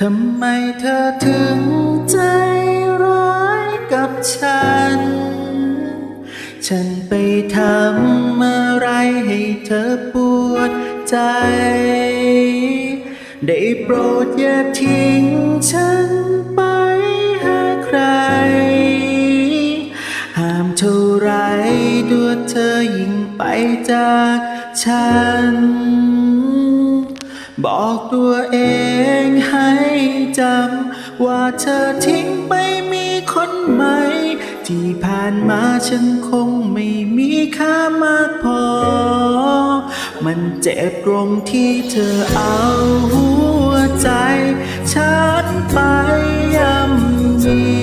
ทำไมเธอถึงใจร้ายกับฉัน ฉันไปทำอะไรให้เธอปวดใจ ได้โปรดอย่าทิ้งฉันไปหาใคร ห้ามเท่าไรตัวเธอยิ่งไปจากฉัน บอกตัวเองให้จำ ว่าเธอทิ้งไปมีคนใหม่ ที่ผ่านมาฉันคงไม่มีค่ามากพอ มันเจ็บตรงที่เธอเอาหัวใจ ฉันไปย่ำยี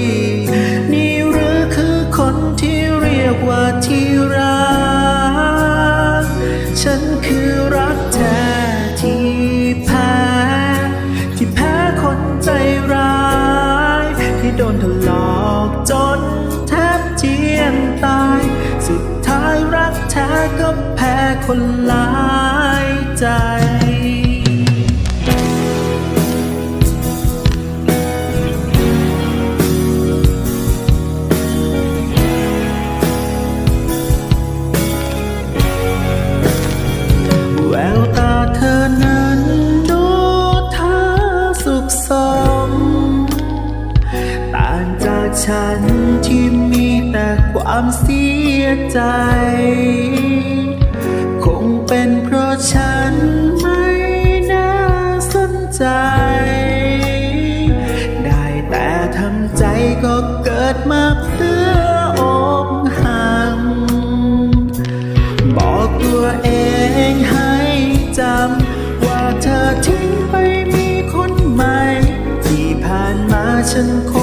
ก็แพ้คนหลายใจแววตาเธอนั้นดูท่าสุขสมต่างจากฉันที่มีแต่ความเสียใจ ใจ ได้แต่ทำใจก็เกิดมาเพื่ออกหัง บอกตัวเองให้จำ ว่าเธอทิ้งไปมีคนใหม่ ที่ผ่านมาฉันคง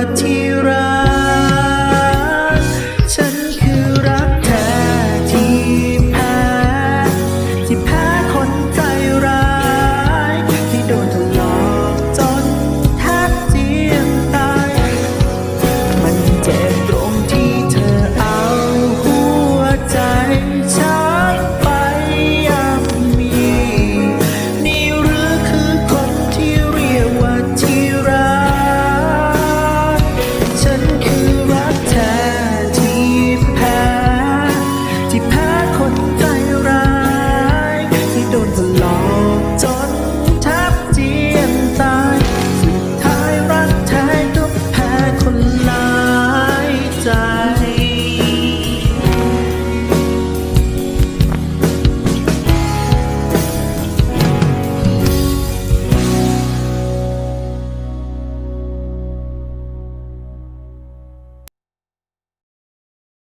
eternity.